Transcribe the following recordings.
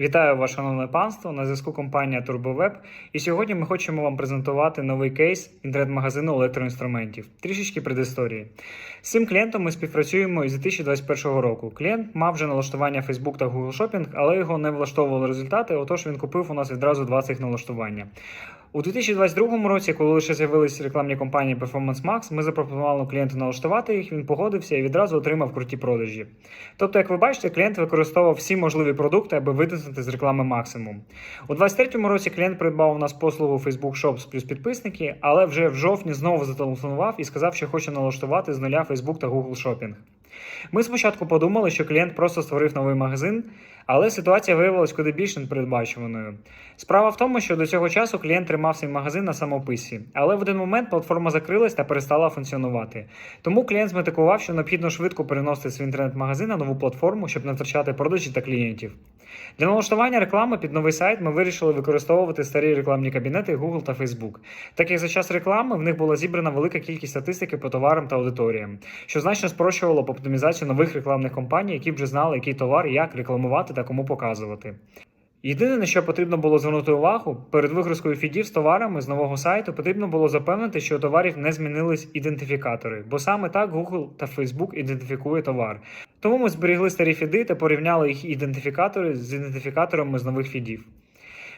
Вітаю вас, шановне панство. На зв'язку компанія TurboWeb. І сьогодні ми хочемо вам презентувати новий кейс інтернет-магазину електроінструментів. Трішечки предісторії. З цим клієнтом ми співпрацюємо із 2021 року. Клієнт мав вже налаштування Facebook та Google Shopping, але його не влаштовували результати. Отож він купив у нас відразу два цих налаштування. У 2022 році, коли лише з'явились рекламні компанії Performance Max, ми запропонували клієнту налаштувати їх. Він погодився і відразу отримав круті продажі. Тобто, як ви бачите, клієнт використовував всі можливі продукти, аби витиснути з реклами максимум. У 2023 році клієнт придбав у нас послугу Facebook Shops плюс підписники, але вже в жовтні знову зателефонував і сказав, що хоче налаштувати з нуля Facebook та Google Shopping. Ми спочатку подумали, що клієнт просто створив новий магазин, але ситуація виявилась куди більш непередбачуваною. Справа в тому, що до цього часу клієнт тримав свій магазин на самописі, але в один момент платформа закрилась та перестала функціонувати. Тому клієнт зметикував, що необхідно швидко переносити свій інтернет-магазин на нову платформу, щоб не втрачати продажі та клієнтів. Для налаштування реклами під новий сайт ми вирішили використовувати старі рекламні кабінети Google та Facebook. Так як за час реклами в них була зібрана велика кількість статистики по товарам та аудиторіям, що значно спрощувало оптимізацію нових рекламних компаній, які вже знали, який товар як рекламувати та кому показувати. Єдине, на що потрібно було звернути увагу, перед вигрузкою фідів з товарами з нового сайту потрібно було запевнити, що у товарів не змінились ідентифікатори, бо саме так Google та Facebook ідентифікує товар. Тому ми зберігли старі фіди та порівняли їх ідентифікатори з ідентифікаторами з нових фідів.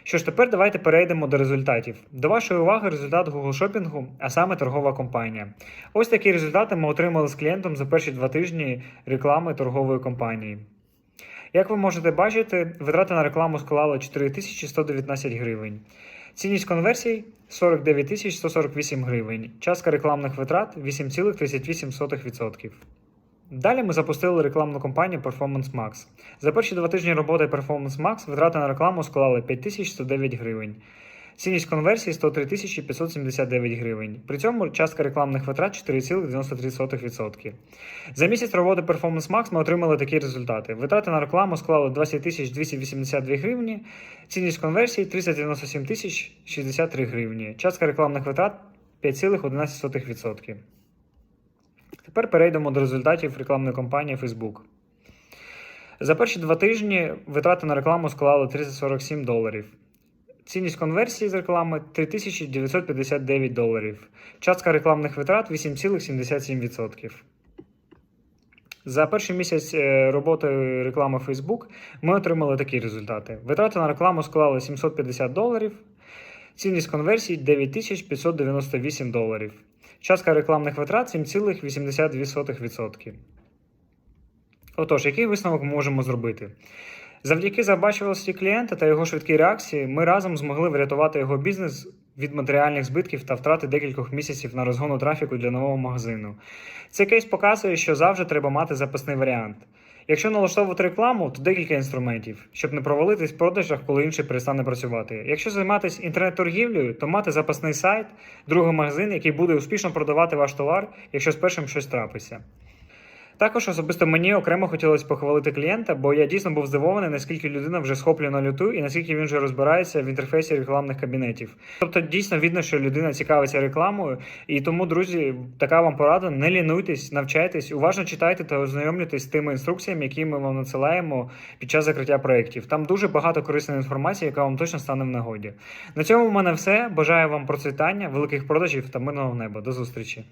Що ж, тепер давайте перейдемо до результатів. До вашої уваги результат Google Шопінгу, а саме торгова компанія. Ось такі результати ми отримали з клієнтом за перші два тижні реклами торгової компанії. Як ви можете бачити, витрати на рекламу склали 4119 гривень. Цінність конверсій 49 148 гривень. Частка рекламних витрат 8,38%. Далі ми запустили рекламну кампанію Performance Max. За перші два тижні роботи Performance Max витрати на рекламу склали 5109 гривень. Цінність конверсії 103 579 гривень. При цьому частка рекламних витрат 4,93%. За місяць роботи Performance Max ми отримали такі результати. Витрати на рекламу склали 20 282 гривні, цінність конверсії 397 063 гривні. Частка рекламних витрат 5,11%. Тепер перейдемо до результатів рекламної кампанії Facebook. За перші два тижні витрати на рекламу склали 347 доларів. Цінність конверсії з реклами 3959 доларів. Частка рекламних витрат 8,77%. За перший місяць е, роботи реклами Facebook ми отримали такі результати. Витрати на рекламу склали 750 доларів. Цінність конверсії 9598 доларів. Частка рекламних витрат 7,82%. Отож, який висновок ми можемо зробити? Завдяки забачувалості клієнта та його швидкій реакції ми разом змогли врятувати його бізнес від матеріальних збитків та втрати декількох місяців на розгону трафіку для нового магазину. Цей кейс показує, що завжди треба мати запасний варіант. Якщо налаштовувати рекламу, то декілька інструментів, щоб не провалитись в продажах, коли інший перестане працювати. Якщо займатися інтернет-торгівлею, то мати запасний сайт, другий магазин, який буде успішно продавати ваш товар, якщо з першим щось трапиться. Також особисто мені окремо хотілося похвалити клієнта, бо я дійсно був здивований, наскільки людина вже схоплює на люту і наскільки він вже розбирається в інтерфейсі рекламних кабінетів. Тобто дійсно видно, що людина цікавиться рекламою, і тому, друзі, така вам порада: не лінуйтесь, навчайтесь, уважно читайте та ознайомлюйтесь з тими інструкціями, які ми вам надсилаємо під час закриття проєктів. Там дуже багато корисної інформації, яка вам точно стане в нагоді. На цьому в мене все. Бажаю вам процвітання, великих продажів та мирного неба. До зустрічі!